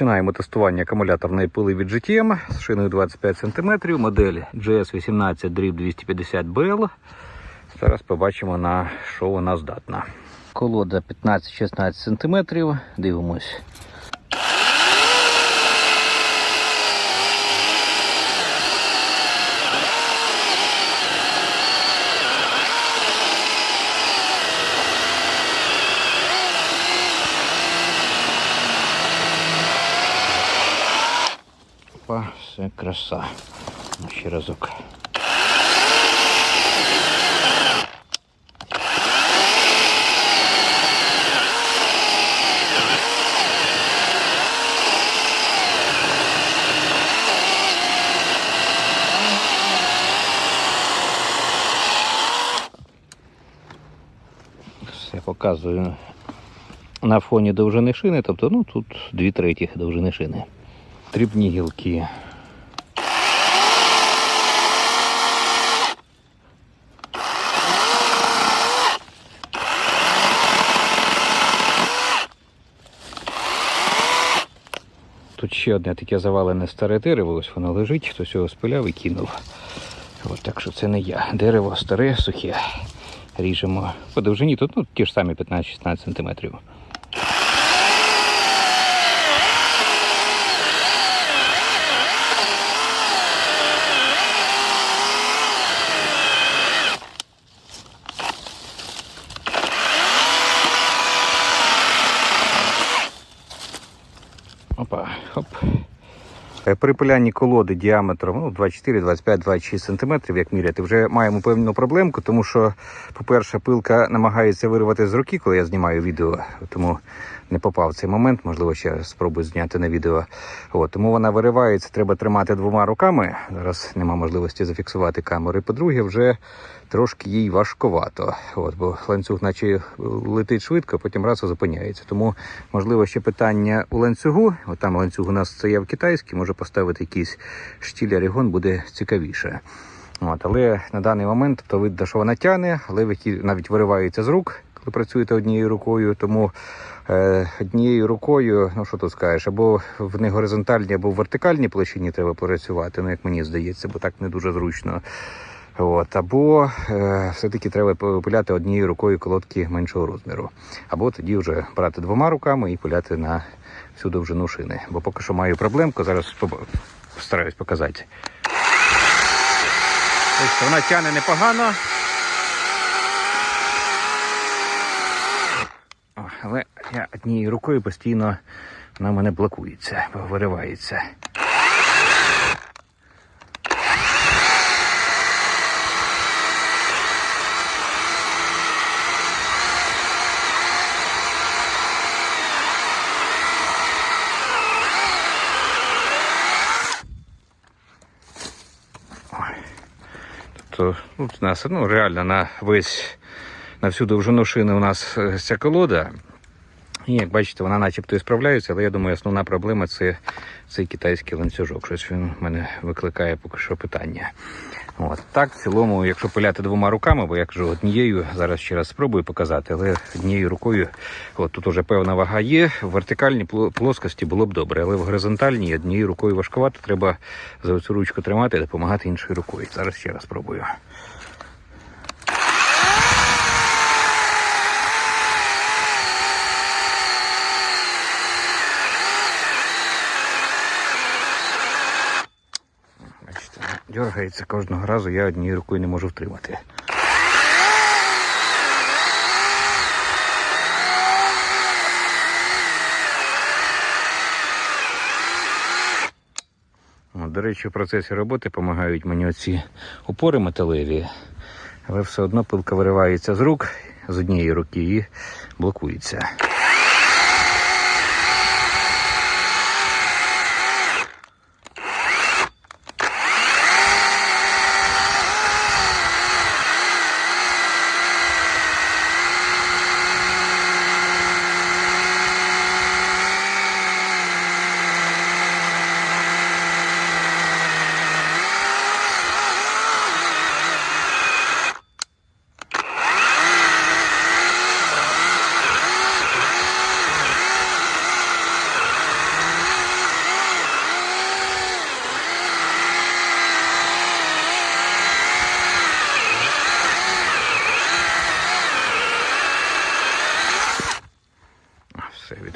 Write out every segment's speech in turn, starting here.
Починаємо тестування акумуляторної пили від GTM з шиною 25 см, модель GS18 250BL. Зараз побачимо на що вона здатна. Колода 15-16 см. Дивимось. Все краса. Ще разок. Все показую на фоні довжини шини, тобто ну, тут дві треті довжини шини. Дрібні гілки. Ще одне таке завалене старе дерево, ось воно лежить, хтось його спиляв і кинув. От так що це не я. Дерево старе, сухе. Ріжемо по довжині, тут ну, ті ж самі 15-16 см. Опа, хоп. Е, При пилянні колоди діаметром ну, 24, 25, 26 см, як міряти, вже маємо певну проблемку, тому що, по-перше, пилка намагається вирвати з руки, коли я знімаю відео, тому не попав цей момент, можливо, ще спробую зняти на відео. От, тому вона виривається, треба тримати двома руками. Зараз нема можливості зафіксувати камеру. І по-друге, вже трошки їй важковато. От, бо ланцюг, наче летить швидко, потім раз зупиняється. Тому, можливо, ще питання у ланцюгу. От там ланцюг у нас стояв китайський, може поставити якийсь штіль Орігон, буде цікавіше. От, але на даний момент то видно, що вона тяне, але навіть виривається з рук, коли працюєте однією рукою. Тому е, однією рукою, ну що тут скажеш, або в не горизонтальній, або в вертикальній площині треба працювати, ну як мені здається, бо так не дуже зручно. От, або е, все-таки треба пиляти однією рукою колодки меншого розміру. Або тоді вже брати двома руками і пиляти на всю довжину шини. Бо поки що маю проблемку, зараз постараюсь показати. Ось вона тягне непогано. Але я однією рукою постійно вона мене блокується, виривається. У нас ну, реально на весь на всю довжину шини у нас е, ця колода. І як бачите, вона начебто і справляється, але я думаю, основна проблема це цей китайський ланцюжок. Щось він в мене викликає поки що питання. От. Так, в цілому, якщо пиляти двома руками, бо я кажу, однією, зараз ще раз спробую показати, але однією рукою, от тут уже певна вага є. В вертикальній плоскості було б добре, але в горизонтальній однією рукою важкувато, треба за цю ручку тримати і допомагати іншою рукою. Зараз ще раз спробую. Бачите, дергається кожного разу, я однією рукою не можу втримати. До речі, в процесі роботи допомагають мені оці опори металеві, але все одно пилка виривається з рук з однієї руки і блокується.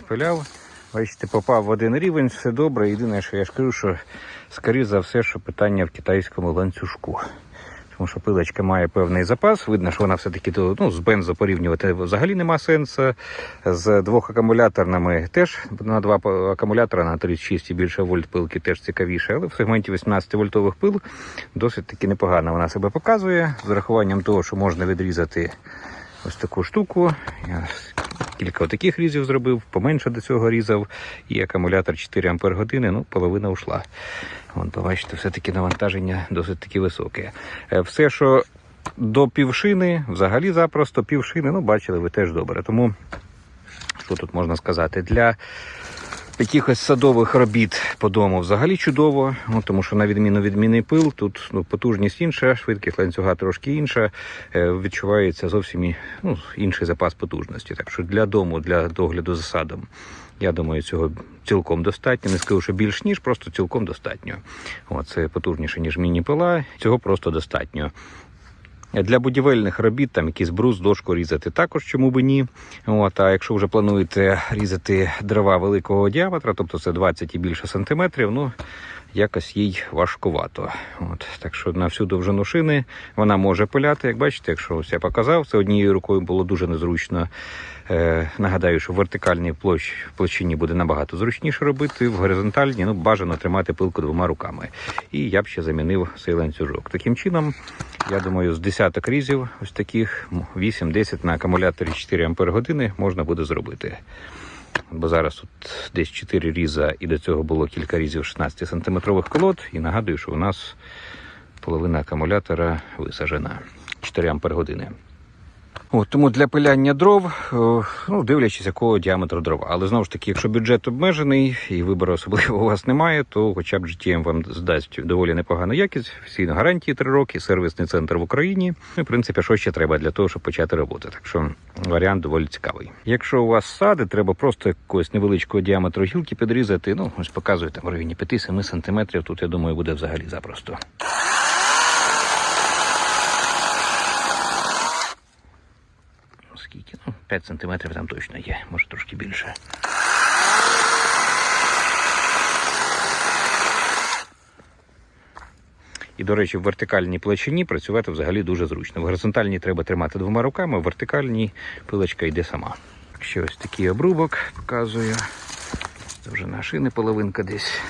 Пиляв. Бачите, попав в один рівень, все добре. Єдине, що я ж кажу, що скоріше за все, що питання в китайському ланцюжку. Тому що пилочка має певний запас. Видно, що вона все-таки ну, з бензо порівнювати взагалі нема сенсу. З двох акумуляторними теж на два акумулятора на 36 і більше вольт пилки теж цікавіше. Але в сегменті 18 вольтових пил досить таки непогано вона себе показує. З урахуванням того, що можна відрізати ось таку штуку. Я кілька таких різів зробив, поменше до цього різав. І акумулятор 4 Ампер ну, половина ушла. Вон, побачите, все-таки навантаження досить таки високе. Е, Все, що до півшини, взагалі запросто півшини, ну, бачили ви теж добре. Тому, що тут можна сказати? Для якихось садових робіт по дому взагалі чудово, ну, тому що на відміну від міни пил, тут ну, потужність інша, швидкість ланцюга трошки інша, е, відчувається зовсім ну, інший запас потужності. Так що для дому, для догляду за садом, я думаю, цього цілком достатньо. Не скажу, що більш ніж, просто цілком достатньо. О, це потужніше, ніж міні-пила, цього просто достатньо. Для будівельних робіт, там якийсь брус, дошку різати також, чому би ні. От, а якщо вже плануєте різати дрова великого діаметра, тобто це 20 і більше сантиметрів, ну якось їй важкувато. От, так що на всю шини вона може пиляти. Як бачите, якщо ось я показав, це однією рукою було дуже незручно. Е, нагадаю, що в вертикальній площ, площині буде набагато зручніше робити, в горизонтальній ну, бажано тримати пилку двома руками. І я б ще замінив цей ланцюжок. Таким чином, я думаю, з десяток різів, ось таких 8-10 на акумуляторі 4 Ампер години можна буде зробити. Бо зараз тут десь 4 різа, і до цього було кілька різів 16 сантиметрових колод. І нагадую, що у нас половина акумулятора висажена 4 Ампер години. От, тому для пиляння дров, е, ну, дивлячись, якого діаметру дрова. Але знову ж таки, якщо бюджет обмежений і вибору особливо у вас немає, то хоча б GTM вам здасть доволі непогану якість, офіційно гарантії 3 роки, сервісний центр в Україні. Ну, в принципі, що ще треба для того, щоб почати роботу. Так що варіант доволі цікавий. Якщо у вас сади, треба просто якогось невеличкого діаметру гілки підрізати. Ну, ось показую там в районі 5-7 сантиметрів. Тут, я думаю, буде взагалі запросто. Скільки? Ну, 5 сантиметрів там точно є, може трошки більше. І, до речі, в вертикальній площині працювати взагалі дуже зручно. В горизонтальній треба тримати двома руками, в вертикальній пилочка йде сама. Ще ось такий обрубок показую. Довжина шини половинка десь.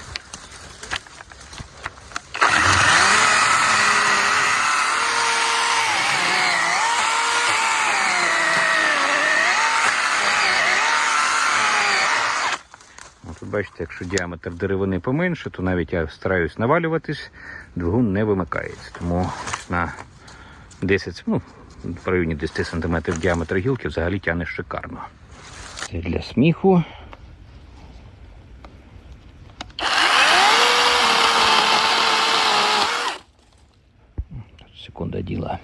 Бачите, якщо діаметр деревини поменше, то навіть я стараюсь навалюватись, двигун не вимикається. Тому на 10, ну, в районі 10 см діаметр гілки взагалі тягне шикарно. Це для сміху. Секунда діла.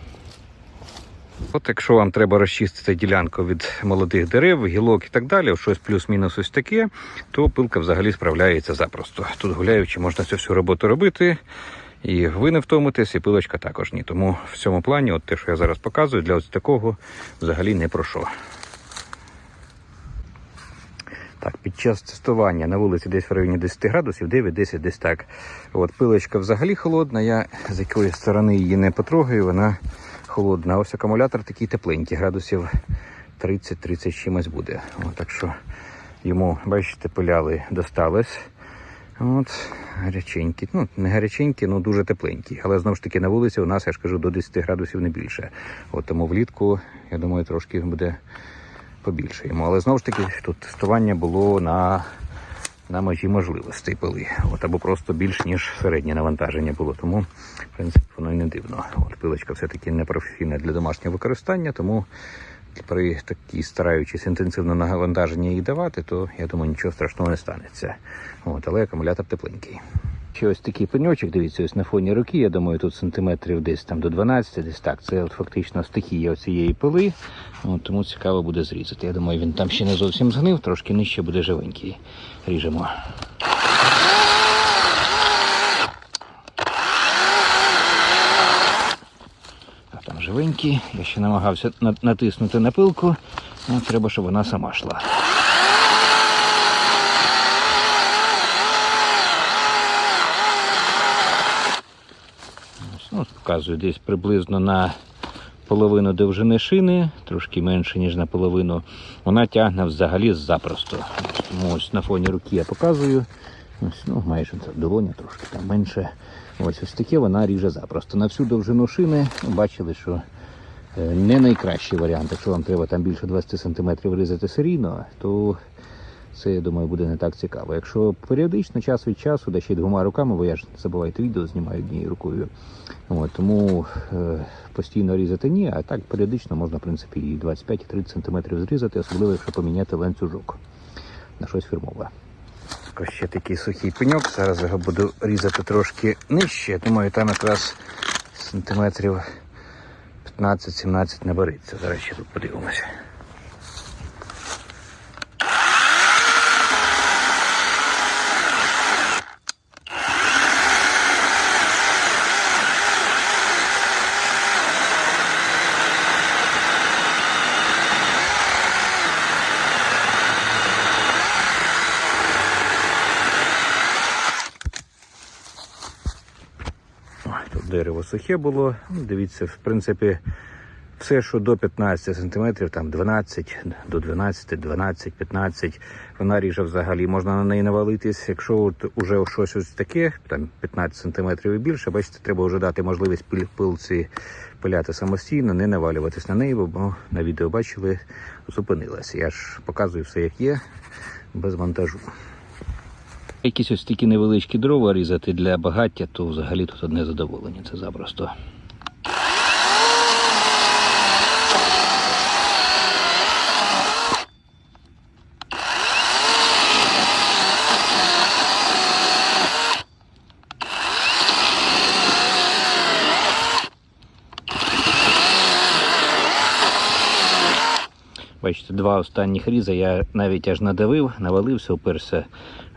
От якщо вам треба розчистити ділянку від молодих дерев, гілок і так далі, щось плюс-мінус ось таке, то пилка взагалі справляється запросто. Тут гуляючи, можна цю всю роботу робити. І ви не втомитесь, і пилочка також ні. Тому в цьому плані, от те, що я зараз показую, для ось такого взагалі не про що. Так, під час тестування на вулиці десь в районі 10 градусів, 9-10 десь так. От пилочка взагалі холодна, я з якоїсь сторони її не потрогаю, вона холодна. Ось акумулятор такий тепленький, градусів 30-30 чимось буде. От, так що йому, бачите, пиляли, досталось. От, гаряченький. Ну, не гаряченький, ну дуже тепленький. Але знову ж таки на вулиці у нас, я ж кажу, до 10 градусів не більше. От тому влітку, я думаю, трошки буде побільше йому. Але знову ж таки, тут тестування було на, на межі можливостей пили. От, або просто більш ніж середнє навантаження було. Тому, в принципі, воно і не дивно. От, пилочка все-таки не професійна для домашнього використання, тому при такій стараючись інтенсивно навантаження її давати, то я думаю, нічого страшного не станеться. От, але акумулятор тепленький. Ще ось такий пеньочок, дивіться, ось на фоні руки, я думаю, тут сантиметрів десь там до 12, десь так. Це от фактично стихія цієї пили, от, тому цікаво буде зрізати. Я думаю, він там ще не зовсім згнив, трошки нижче буде живенький. Ріжемо. А там живенький. Я ще намагався натиснути на пилку, але треба, щоб вона сама йшла. Показую десь приблизно на половину довжини шини, трошки менше, ніж на половину. Вона тягне взагалі запросто. Тому ось на фоні руки я показую. Ось, ну, майже долоня трошки там менше. Ось ось таке вона ріже запросто. На всю довжину шини ну, бачили, що е, не найкращий варіант. Якщо вам треба там більше 20 см різати серійно, то це, я думаю, буде не так цікаво. Якщо періодично, час від часу, да ще й двома руками, бо я ж забувайте відео, знімаю однією рукою. От, тому е, постійно різати ні, а так періодично можна, в принципі, і 25-30 см зрізати, особливо якщо поміняти ланцюжок на щось фірмове. Ось ще такий сухий пеньок. Зараз його буду різати трошки нижче. Думаю, там якраз сантиметрів 15-17 набереться. Зараз ще тут подивимося. Ой, Тут дерево сухе було. Ну, Дивіться, в принципі, все, що до 15 см, там 12, до 12, 12, 15, вона ріже взагалі. Можна на неї навалитись. Якщо от уже щось ось таке, там 15 см і більше, бачите, треба вже дати можливість пилці пиляти самостійно, не навалюватись на неї, бо на відео бачили, зупинилася. Я ж показую все, як є, без монтажу. Якісь ось такі невеличкі дрова різати для багаття, то взагалі тут одне задоволення. Це запросто. Бачите, два останніх різа я навіть аж надавив, навалився, уперся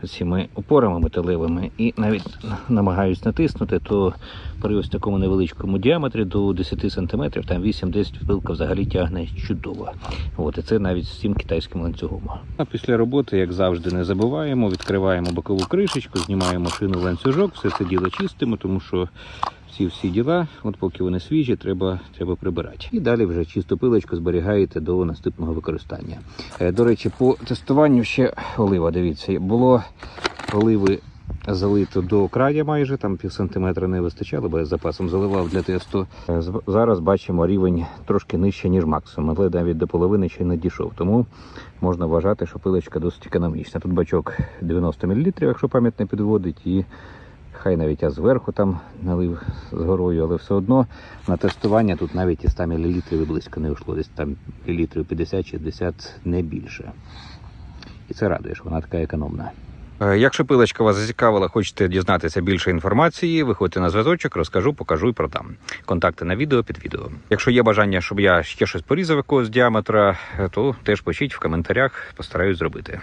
цими опорами металевими і навіть намагаюсь натиснути, то при ось такому невеличкому діаметрі до 10 см, там 8-10 пилка взагалі тягне чудово. От, і це навіть з цим китайським ланцюгом. А після роботи, як завжди, не забуваємо, відкриваємо бокову кришечку, знімаємо шину ланцюжок, все це діло чистимо, тому що ці всі діла, от поки вони свіжі, треба, треба прибирати. І далі вже чисту пилочку зберігаєте до наступного використання. Е, До речі, по тестуванню ще олива. Дивіться, було оливи залито до края майже, там пів сантиметра не вистачало, бо я запасом заливав для тесту. Е, Зараз бачимо рівень трошки нижче, ніж максимум, але навіть до половини ще не дійшов. Тому можна вважати, що пилочка досить економічна. Тут бачок 90 мл, якщо пам'ять не підводить, і Хай навіть я зверху там налив з горою, але все одно на тестування тут навіть і 100 мл близько не йшло, десь там літрів 50-60 не більше. І це радує, що вона така економна. Е, Якщо пилочка вас зацікавила, хочете дізнатися більше інформації, виходьте на зв'язочок, розкажу, покажу і продам. Контакти на відео під відео. Якщо є бажання, щоб я ще щось порізав якогось діаметра, е, то теж пишіть в коментарях, постараюсь зробити.